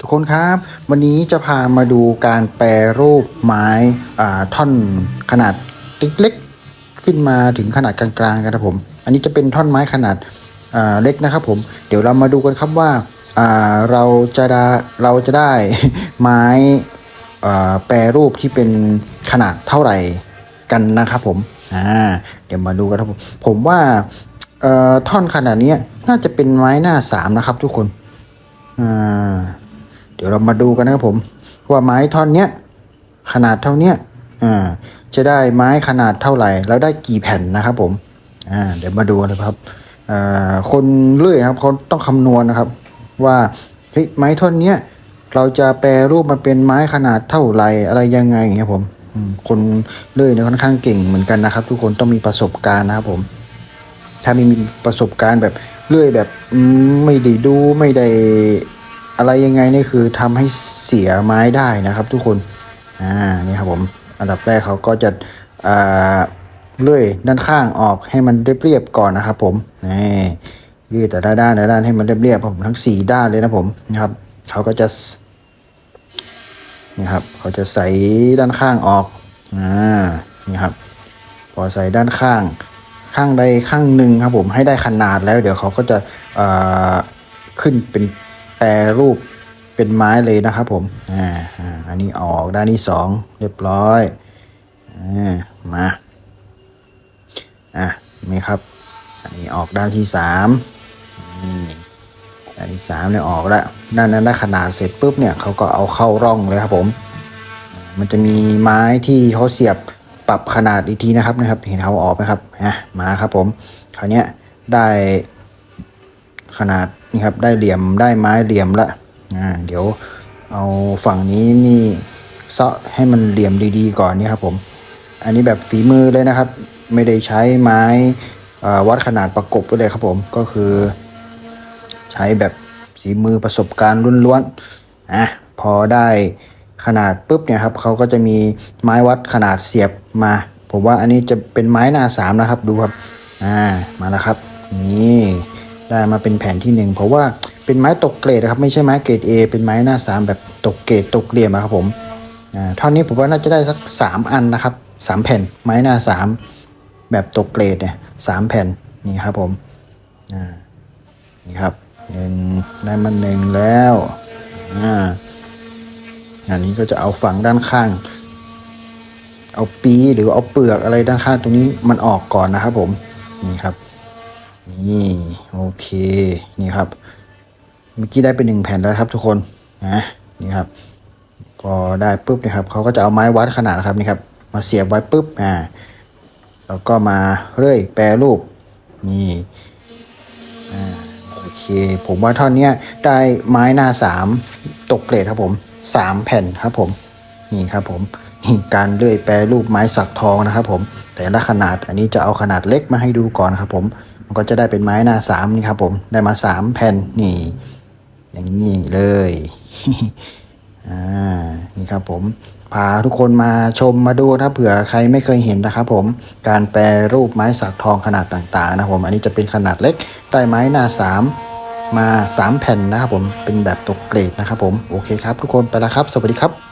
ทุกคนครับ วันนี้จะพามาดูการแปรรูปไม้ท่อนขนาดเล็กๆขึ้นมาถึงขนาดกลางๆกันครับผม อันนี้จะเป็นท่อนไม้ขนาดาเล็กนะครับผม เดี๋ยวเรามาดูกันครับว่าอ่าเราจะได้เราจะได้ไม้แปรรูปที่เป็นขนาดเท่าไหร่กันนะครับผมอ่าเดี๋ยวมาดูกันครับผมผมว่าท่อนขนาดนี้น่าจะเป็นไม้หน้าสามนะครับทุกคนอ่า ดี๋ยวเรามาดูกันนะครับผมว่าไม้ท่อนเนี้ยขนาดเท่าเนี้ยอ่าจะได้ไม้ขนาดเท่าไหร่ แล้วได้กี่แผ่นนะครับผมอ่าเดี๋ยวมาดูกันะครับอ่าคนเลื่อยครับเขาต้องคำนวณนะครับ ว่าเฮ้ยไม้ท่อนเนี้ยเราจะแปรรูปมาเป็นไม้ขนาดเท่าไหร่อะไรยังไงอย่างเงี้ยผมคนเลื่อยเนี่ยค่อนข้างเก่งเหมือนกันนะครับ ทุกคนต้องมีประสบการณ์นะครับผม ถ้าไม่มีประสบการณ์แบบเลื่อยแบบไม่ได้ดูไม่ได้ อะไรยังไงนี่คือทำให้เสียไม้ได้นะครับ ทุกคนอ่านี่ครับผมอันดับแรกเขาก็จะอ่าเลื่อยด้านข้างออกให้มันเรียบๆก่อนนะครับ ผมนี่เลื่อยแต่ละด้านแต่ละด้านให้มันเรียบๆครับผมทั้งสี่ด้านเลยนะผมนะครับเขาก็จะนี่ครับเขาจะใส่ด้านข้างออกอ่านี่ครับพอใส่ด้านข้างข้างใดข้างหนึ่งครับผมให้ได้ขนาดแล้ว เดี๋ยวเขาก็จะเอ่อขึ้นเป็น แปรรูปเป็นไม้เลยนะครับผมอ่าอันนี้ออกด้านที่สองเรียบร้อยอ่ามาอะนี่ครับ อันนี้ออกด้านที่สามนี่ด้านที่สามเนี่ยออกแล้วด้านนั้นได้ขนาดเสร็จปุ๊บเนี่ยเขาก็เอาเข้าร่องเลยครับผม มันจะมีไม้ที่เขาเสียบปรับขนาดอีกทีนะครับนะครับ เห็นเขาออกไหมครับอะมาครับผมคราวนี้ได้ ขนาดนี่ครับได้เหลี่ยมได้ไม้เหลี่ยมละอ่าเดี๋ยวเอาฝั่งนี้นี่เซาะให้มันเหลี่ยมดีๆก่อนนี่ครับผมอันนี้แบบฝีมือเลยนะครับ ไม่ได้ใช้ไม้วัดขนาดประกบไปเลยครับผมก็คือ ใช้แบบฝีมือประสบการณ์ล้วนๆอะพอได้ขนาดปุ๊บเนี่ยครับเขาก็จะมีไม้วัดขนาดเสียบมา ผมว่าอันนี้จะเป็นไม้หน้าสามนะครับดูครับอ่ามาแล้วครับนี่ ได้มาเป็นแผ่นที่หนึ่งเพราะว่าเป็นไม้ตกเกรดนะครับไม่ใช่ไม้เกรด A เป็นไม้หน้าสามแบบตกเกรดตกเหลี่ยมครับผมอ่าเท่านี้ผมว่าน่าจะได้สักสามอันนะครับสามแผ่นไม้หน้าสามแบบตกเกรดเนี่ยสามแผ่นนี่ครับผมอ่านี่ครับหนึ่งได้มาหนึ่งแล้วอ่าอันนี้ก็จะเอาฝั่งด้านข้าง เอาปีหรือเอาเปลือกอะไรด้านข้างตรงนี้มันออกก่อนนะครับผมนี่ครับ นี่โอเคนี่ครับ เมื่อกี้ได้เป็นหนึ่งแผ่นแล้วครับทุกคนนะนี่ครับพอได้ปุ๊บนะครับเขาก็จะเอาไม้วัดขนาดนะครับนี่ครับ มาเสียบไว้ปุ๊บอ่าแล้วก็มาเรื่อยแปรรูปนี่โอเค ผมว่าท่อนนี้ได้ไม้หน้าสามตกเกรดครับผมสามแผ่นครับผมนี่ครับผมนี่การเลื่อยแปรรูปไม้สักทองนะครับผมแต่ละขนาดอันนี้จะเอาขนาดเล็กมาให้ดูก่อนครับผม มันก็จะได้เป็นไม้หน้าสามนี่ครับผมได้มาสามแผ่นนี่ อย่างนี้เลยอ่านี่ครับผมพาทุกคนมาชมมาดูนะเผื่อใครไม่เคยเห็นนะครับผมการแปรรูปไม้สักทองขนาดต่างๆนะผมอันนี้จะเป็นขนาดเล็กได้ไม้หน้า3มา 3 แผ่นนะครับผมเป็นแบบตกเกรดนะครับผมโอเคครับทุกคนไปแล้วครับ สวัสดีครับ